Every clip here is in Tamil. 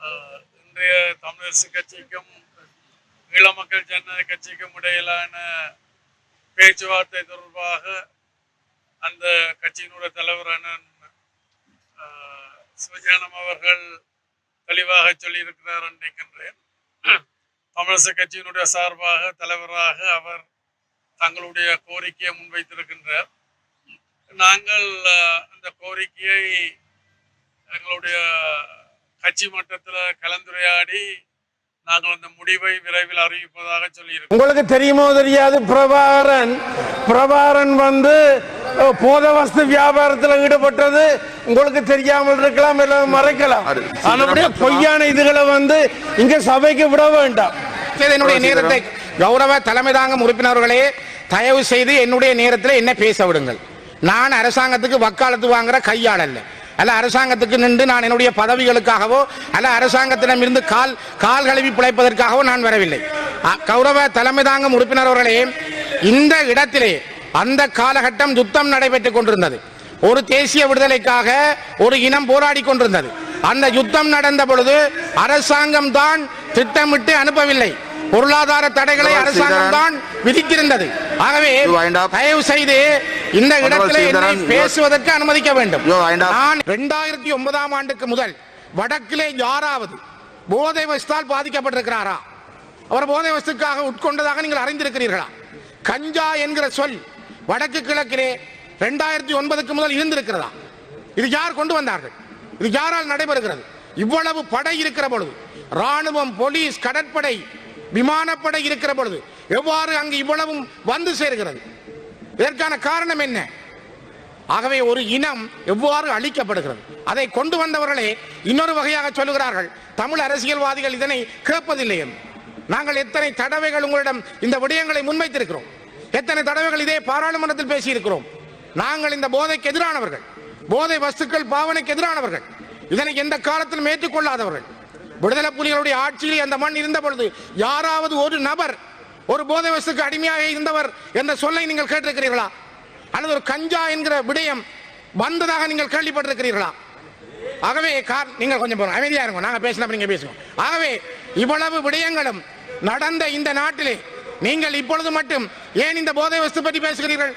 இன்றைய தமிழரசு கட்சிக்கும் ஈழ மக்கள் ஜனநாயக கட்சிக்கும் இடையிலான பேச்சுவார்த்தை தொடர்பாக அந்த கட்சியினுடைய தலைவர் அண்ணன் சிவஞானம் அவர்கள் தெளிவாக சொல்லியிருக்கிறார் நினைக்கின்றேன் தமிழரசு கட்சியினுடைய சார்பாக தலைவராக அவர் தங்களுடைய கோரிக்கையை முன்வைத்திருக்கின்றார். நாங்கள் அந்த கோரிக்கையை எங்களுடைய கட்சி மட்டத்தில் கலந்துரையாடி நாங்கள் அந்த முடிவை விரைவில் அறிவிப்பதாக சொல்லியிருக்கோம். உங்களுக்கு தெரியுமோ தெரியாது பிரபாகரன் பிரபாகரன் வந்து அஹ், போதவஸ்து வியாபாரத்தில் ஈடுபட்டது. உங்களுக்கு தெரியாமல் இருக்கலாம் இல்லை மறைக்கலாம். அது ஆனபடியே பொய்யான இதுகளை வந்து இங்க சபைக்கு விட வேண்டாம். என்னுடைய நேரத்தை கௌரவ தலைமை தாங்கும் உறுப்பினர்களே தயவு செய்து என்னுடைய நேரத்தில் என்ன பேச விடுங்கள். நான் அரசாங்கத்துக்கு வக்காலத்து வாங்குற கையாள் அல்ல அரசாங்கத்துக்கு நின்று நான் என்னுடைய பதவிகளுக்காகவோ அல்ல அரசாங்கத்திடம் இருந்து கால் கால் கழுவி பிழைப்பதற்காகவோ நான் வரவில்லை. கௌரவ தலைமை தாங்கும் உறுப்பினர் அவர்களே இந்த இடத்திலே அந்த காலகட்டம் யுத்தம் நடைபெற்றுக் கொண்டிருந்தது. ஒரு தேசிய விடுதலைக்காக ஒரு இனம் போராடி கொண்டிருந்தது. அந்த யுத்தம் நடந்த பொழுது அரசாங்கம் தான் திட்டமிட்டு அனுப்பவில்லை. பொருளாதார தடைகளை அரசாங்கம் தான் விதித்திருந்தது. ஆகவே. தயவு செய்து இந்த இடத்திலே என்னை பேசுவதற்கு அனுமதிக்க வேண்டும். நான் இரண்டாயிரத்தி ஒன்பதாம் ஆண்டுக்கு முதல் வடக்கிலே யாராவது போதை வசத்தால் பாதிக்கப்பட்டிருக்கிறாரா? அவர் போதை வசத்துக்காக உட்கொண்டதாக நீங்கள் அறிந்திருக்கிறீர்களா? கஞ்சா என்கிற சொல் வடக்கு கிழக்கிலே இரண்டாயிரத்தி ஒன்பதுக்கு முதல் இருந்திருக்கிறதா? இது யார் கொண்டு வந்தார்கள்? இது யாரால் நடைபெறுகிறது? இவ்வளவு படை இருக்கிற பொழுது ராணுவம் போலீஸ் கடற்படை விமானப்படை இருக்கிற பொழுது எவ்வாறு அங்கு இவ்வளவும் வந்து சேர்கிறது? இதற்கான காரணம் என்ன? ஆகவே ஒரு இனம் எவ்வாறு அழிக்கப்படுகிறது? அதை கொண்டு வந்தவர்களே இன்னொரு வகையாக சொல்லுகிறார்கள் தமிழ் அரசியல்வாதிகள் இதனை கேட்பதில்லை என்று. நாங்கள் எத்தனை தடவைகள் உங்களிடம் இந்த விடயங்களை முன்வைத்திருக்கிறோம். எத்தனை தடவைகள் இதே பாராளுமன்றத்தில் பேசியிருக்கிறோம். நாங்கள் இந்த போதைக்கு எதிரானவர்கள். போதை வஸ்துக்கள் பாவனைக்கு எதிரானவர்கள். இதனை எந்த காலத்திலும் ஏற்றுக்கொள்ளாதவர்கள். விடுதலை புலிகளுடைய ஆட்சியில் அந்த மண் இருந்த பொழுது யாராவது ஒரு நபர் ஒரு போதை வசுக்கு அடிமையாக இருந்தவர் என்ற சொல்லை நீங்கள் கேட்டிருக்கிறீர்களா? அல்லது ஒரு கஞ்சா என்கிற விடயம் வந்ததாக நீங்கள் கேள்விப்பட்டிருக்கிறீர்களா? ஆகவே கார் நீங்கள் கொஞ்சம் போறோம் அமைதியா இருக்கும் நாங்க பேசினா நீங்க பேசுவோம் ஆகவே இவ்வளவு விடயங்களும் நடந்த இந்த நாட்டிலே நீங்கள் இப்பொழுது மட்டும் ஏன் இந்த போதை வஸ்து பற்றி பேசுகிறீர்கள்?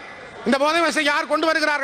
இந்த போதை வஸ்து யார் கொண்டு வருகிறார்கள்?